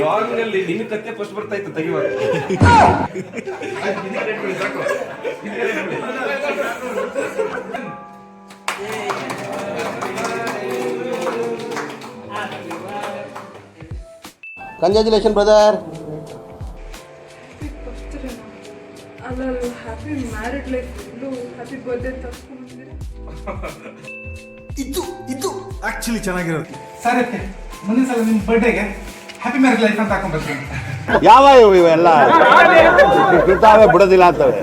ಲಾಂಗ್ನಲ್ಲಿ ನಿನ್ನ ಕತ್ತೆ ಫಸ್ಟ್ ಬರ್ತಾ ಇತ್ತು ತೆಗಿವಾಗ ಕಂಗ್ರ್ಯಾಚುಲೇಷನ್ ಬ್ರದರ್ ಅಲ್ಲ ಹ್ಯಾಪಿ ಮ್ಯಾರಿಡ್ ಲೈಫ್ ಇಲ್ಲೂ ಹ್ಯಾಪಿ ಬರ್ಡೇ ಇದು ಇದು ಆಕ್ಚುಲಿ ಚೆನ್ನಾಗಿರೋದು ಸರಿ ಮುಂದಿನ ಸಲ ನಿಮ್ಮ ಬರ್ಡೇಗೆ ಹ್ಯಾಪಿ ಮ್ಯಾರೇಜ್ ಲೈಫ್ ಅಂತ ಹಾಕೊಂಡ್ಬರ್ತೀನಿ ಯಾವ ಇವು ಇವೆಲ್ಲ? ಕಿತ್ತಾವೆ ಬಿಡೋದಿಲ್ಲ ಅಂತವೆ.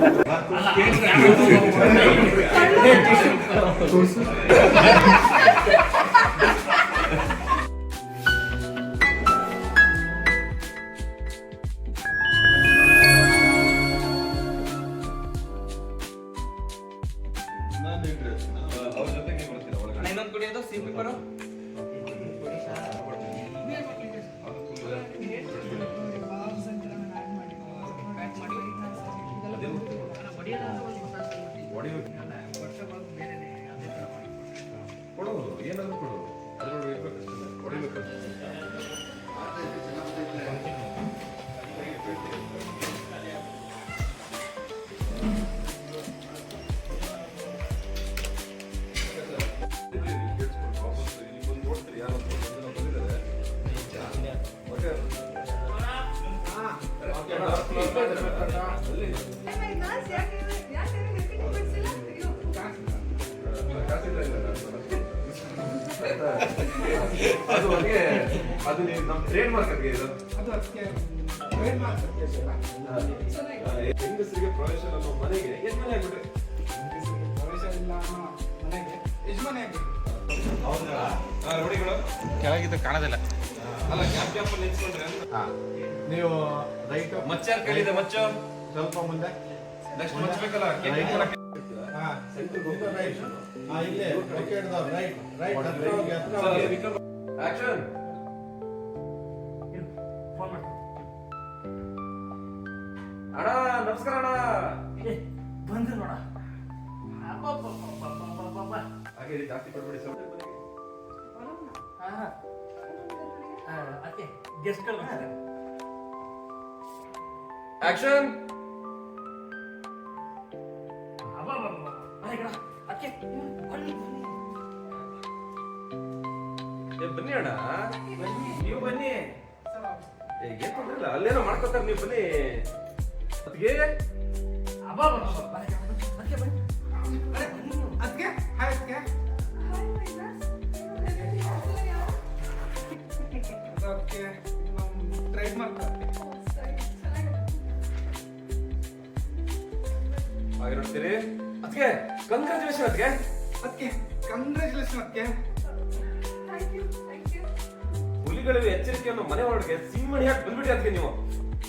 ಕೊಡೋದು ಏನಾದ್ರು ಕೊಡು ಅದ್ರೊಳಗೆ ಹೊಡಿಬೇಕು ಅದು ಅದು ನೀವು ನಮ್ಮ ಟ್ರೇಡ್ ಮಾರ್ಕ್ ಅದು ಇದು ಅದು ಅದಕ್ಕೆ ಟ್ರೈನ್ ಮಾಡ್ತಾರೆ ಹೆಂಗಸರಿಗೆ ಪ್ರವೇಶ ನಮ್ಮ ಮನೆಗೆ ಎಷ್ಟು ಮನೆ ಆಗ್ಬಿಟ್ರೆ ಪ್ರವೇಶ ಇಲ್ಲ ಅನ್ನೋ ಮನೆಗೆ ಯಜಮಾನಿ ಆಗ್ಬೇಕು ಹೌದಾ. ರೋಡಿಗಳು ಕೆಳಗಿದ್ದು ಕಾಣೋದಿಲ್ಲ. ಅಲ್ಲ ಕ್ಯಾಪ್ ಕ್ಯಾಪ್ ಅಲ್ಲಿ ನಿಲ್ಸ್ಕೊಂಡ್ರೆ ನೀವು ರೈಟ್ ಮಚ್ಚಾರ್ ಕೈಲಿದೆ ಮಚ್ಚು. ಸ್ವಲ್ಪ ಮುಂದೆ. ನೆಕ್ಸ್ಟ್ ಮಚ್ಚಬೇಕಲ್ಲ. ಹಾ ರೈಟ್ ಹಾ ಇಲ್ಲೇ ರೈಟ್ ರೈಟ್ ಹತ್ರ ಹೋಗಿ ಹತ್ರ ಹೋಗಿ. ಆಕ್ಷನ್ ಅಣ್ಣ ನಮಸ್ಕಾರ ಅಣ್ಣ. ಹಾಗೆ ಇದು ಜಾಸ್ತಿ ಕೊಡ್ಬೇಡಿ ಸರ್. ಆಕ್ಷನ್ ಏ ಬನ್ನಿ ಅಣ್ಣ. ನೀವು ಬನ್ನಿ. ಏನ್ ತೊಂದ್ರೆ ಇಲ್ಲ ಅಲ್ಲೇನೋ ಮಾಡ್ಕೊತಾರೆ ನೀವು ಬನ್ನಿ. ಅದಕ್ಕೆ ಅದಕ್ಕೆ ಹಾಯ್ ಅದಕ್ಕೆ ಅದಕ್ಕೆ ಹಾಗೆ ನೋಡ್ತೀರಿ ಅದಕ್ಕೆ ಕಂಗ್ರಾಚುಲೇಷನ್ ಅದಕ್ಕೆ ಅದಕ್ಕೆ ಕಂಗ್ರ್ಯಾಚುಲೇಷನ್ ಅದಕ್ಕೆ ಹುಲಿಗಳಿವೆ ಎಚ್ಚರಿಕೆ ಅನ್ನೋ ಮನೆ ಒಳಗೆ ಸಿಂಹಣಿ ಹಾಕಿ ಬಂದ್ಬಿಡಿ ಅದಕ್ಕೆ ನೀವು.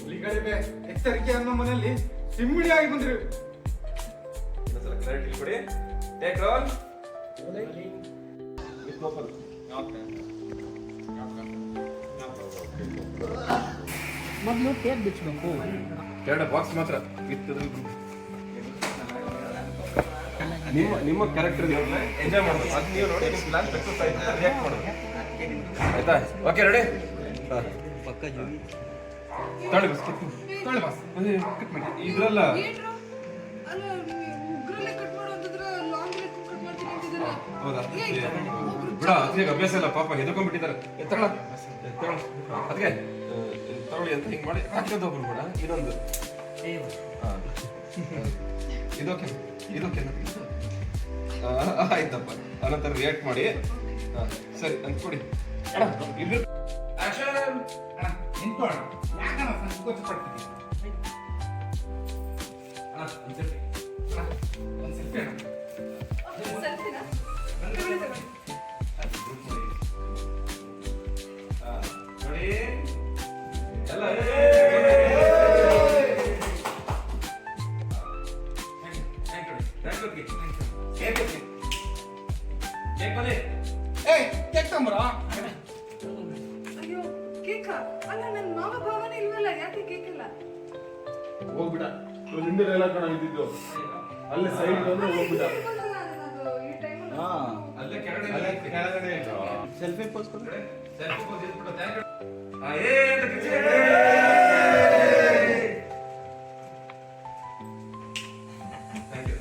ಹುಲಿಗಳಿವೆ ಎಚ್ಚರಿಕೆ ಅನ್ನೋ ಮನೆಯಲ್ಲಿ ಸಿಂಹಣಿ ಆಗಿ ಬಂದ್ರಿ. ಇನ್ನೊಂದ್ಸಲ ಕ್ಲಾರಿಟಿ ಕೊಡಿ. ಟೇಕ್ ರೋಲ್ ಮೊದಲು ಟೇಪ್ ಬಿಚ್ಚಬೇಕು ಎರಡು ಬಾಕ್ಸ್ ಮಾತ್ರ. ನಿಮ್ಮ ನಿಮ್ಮ ಕ್ಯಾರೆಕ್ಟರ್ ಎಂಜಾಯ್ ಮಾಡ್ಬೋದು. ಅದು ನೀವು ನೋಡಿ ನಿಮ್ಮ ಪ್ಲಾನ್ ಸಕ್ಸಸ್ ಆಯ್ತು. ರಿಯಾಕ್ಟ್ ಮಾಡೋದು. ಆಯ್ತಾ? ಓಕೆ ರೆಡಿ ಪಕ್ಕ ಜೋಗಿ ತಗೊಳ್ಳಿ ಬಸ್ ತೊಳೆ ಬಾಸ್ ಕಟ್ ಮಾಡಿ. ಇದ್ರಲ್ಲ ಹೌದಾ? ಬಿಡ ಅದಕ್ಕೆ ಅಭ್ಯಾಸ ಇಲ್ಲ ಪಾಪ ಹೆದರ್ಕೊಂಡ್ಬಿಟ್ಟಿದ್ದಾರೆ. ಎತ್ತಳ ಅದಕ್ಕೆ ತಗೊಳ್ಳಿ. ಅಂತ ಹಿಂಗೆ ಮಾಡಿ. ಹಾಕಿರೋದು ಒಬ್ರು ಕೂಡ ಇದೊಂದು ಹಾ. ಇದೋಕೆ ಇದೋಕೆ ಆಯ್ತಪ್ಪ. ಅನಂತರ ರಿಯಾಕ್ಟ್ ಮಾಡಿ. ಹಾ, ಸರಿ ಅಂತ ಕೊಡಿ ಇದು ಆಕ್ಷನ್ ಅಣ್ಣ ನಿಂತ್ಕೊಳ್ಳೋಣ ಕೆಳಗಡೆ ಹೋಗ್ಬಿಟ್ಟ ಹಾ ಅಲ್ಲೇ ಕೆಳಗಡೆ ಅಲ್ಲೇ ಕೆಳಗಡೆ ಸೆಲ್ಫಿ ಪೋಸ್ ಸೆಲ್ಫಿ ಪೋಸ್ ಇಟ್ಬಿಟ್ಟು ಥ್ಯಾಂಕ್ ಯು ಆ ಏ ಅಂತ ಥ್ಯಾಂಕ್ ಯು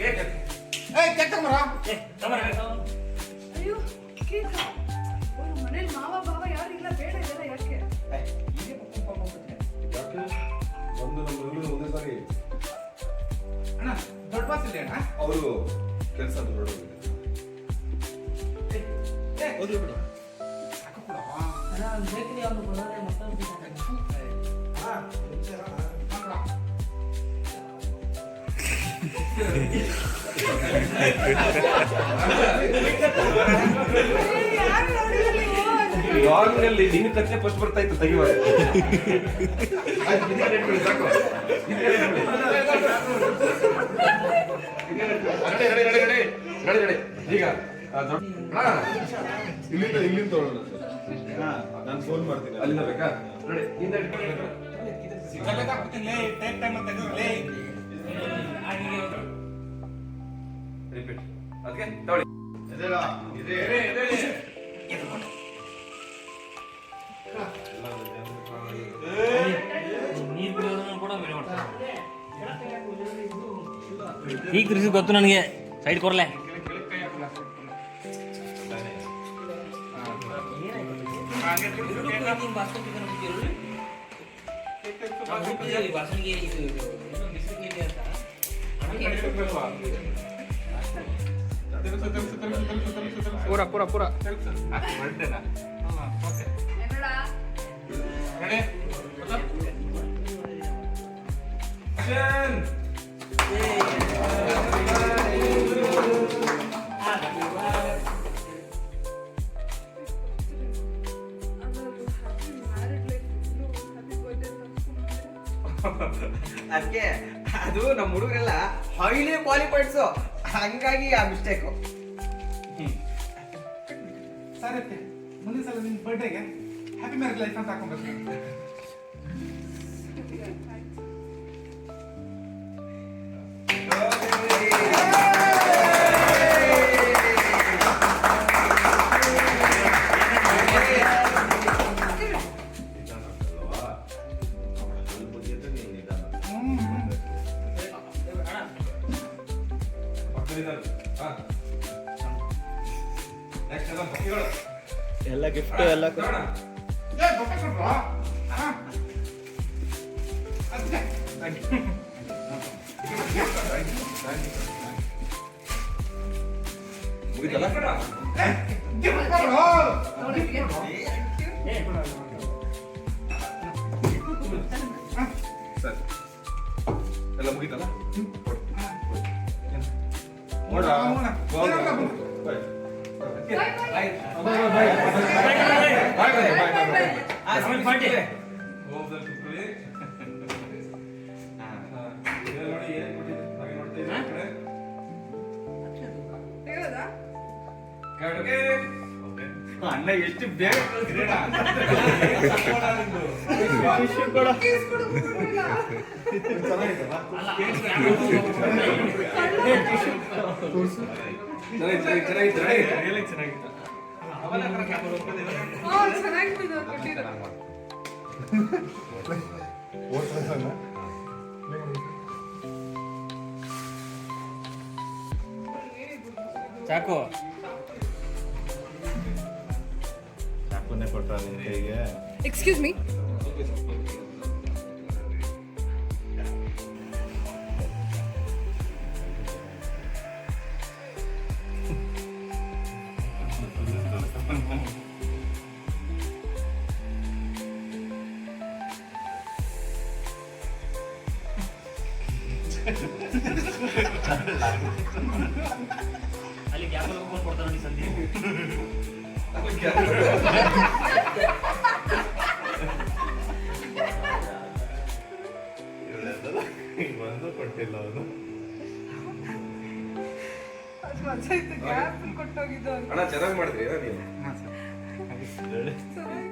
ಏ ಏ ಮರ ಏ ಅವರು ಕೆಲಸ ಹೋಗ್ಲಿ ಬಿಡು. ಲಾಂಗ್ನಲ್ಲಿ ನಿನ್ನ ಕತ್ತೆ ಫಸ್ಟ್ ಬರ್ತಾ ಇತ್ತು ತೆಗಿವಾಗ ಆಯ್ತು, ಇದೇ ರೇಟ್ ಬಿಡಿ, ಸಾಕು. ಇದೇ ರೇಟ್ ಬಿಡಿ. ಇದೇ ರೇಟ್ ಬಿಡಿ. ನಡೆ, ನಡೆ, ನಡೆ, ನಡೆ. ನಡೆ, ನಡೆ. ಈಗ ಅಣ್ಣ, ಇಲ್ಲಿಂದ ಇಲ್ಲಿಂದ ತೊಗೊಳ್ಳೋಣ ನಾನು ಫೋನ್ ಮಾಡ್ತೀನಿ ಅಲ್ಲಿಂದ ಬೇಕಾ ನೋಡಿ? ಜಗತ್ತಾಗ್ಬಿಟ್ಟಿಲ್ಲ, ಲೇ, ಟೈಮ್ ಟೈಮ್ ಅಂತ ಲೇ. ರಿಪೀಟ್ ಅದಕ್ಕೆ ತಗೊಳ್ಳಿ ಇದೆ. ಈಗ ತಿರ್ಸಿ ಗೊತ್ತು ನನಗೆ ಸೈಡ್ ಕೊರ್ಲೆ. ಪೂರ ಪೂರ ಪೂರ ರೆಡಿ? ಅದಕ್ಕೆ ಅದು ನಮ್ಮ ಹುಡುಗರೆಲ್ಲ ಹೈಲಿ ಕ್ವಾಲಿಫೈಡ್ಸು ಹಂಗಾಗಿ ಆ ಮಿಸ್ಟೇಕು ಸರಿ. ಮುಂದಿನ ಸಲ ನಿಮ್ಮ ಬರ್ಡೇಗೆ ಹ್ಯಾಪಿ ಮ್ಯಾರೇಜ್ ಲೈಫ್ ಅಂತ ಹಾಕೊಂಡ್ಬರ್ತೀನಿ ಏ, ಗಿಫ್ಟ್ ಕೊಡು. ಸರಿ. ಎಲ್ಲ ಮುಗಿತಲ್ಲ. ನೋಡ, ಹೋಗ್ದಲ್ಲಿ ಕೂತ್ಕೊಳ್ಳಿ. ಹಾ. ಇದು ನೋಡಿ ಏನ್ ಕೊಟ್ಟಿದ್ದಾರೆ. ಹಾಗೆ ನೋಡ್ತಾ ಇದ್ದೀರಾ ಈ ಕಡೆ? ಹೇಳೋದಾ ಕೆಳಗೆ. ಅಣ್ಣ ಎಷ್ಟು ಬೇಗ ಚೆನ್ನಾಗಿತ್ತು ಚೆನ್ನಾಗಿತ್ತು. ಹಾ ಚೆನ್ನಾಗಿದೆ ಕೊಟ್ಟಿರೋ ಚಾಕು ಚಾಕುನೇ ಕೊಟ್ರ ನಿನ್ ಕೈಗೆ ಎಕ್ಸ್ಕ್ಯೂಸ್ ಮೀ ಅಲ್ಲಿ ಗ್ಯಾಪ್ ಕೊಡ್ತಾರೆ ನೋಡಿ ಸಂಧಿ ಒಂದು ಕೊಟ್ಟಿಲ್ಲ ಅವನು. ಅಣ್ಣ ಚೆನ್ನಾಗಿ ಮಾಡಿದ್ರಿ ನೀವು? ಹಾ, ಸರ್. ಚೆನ್ನಾಗಿ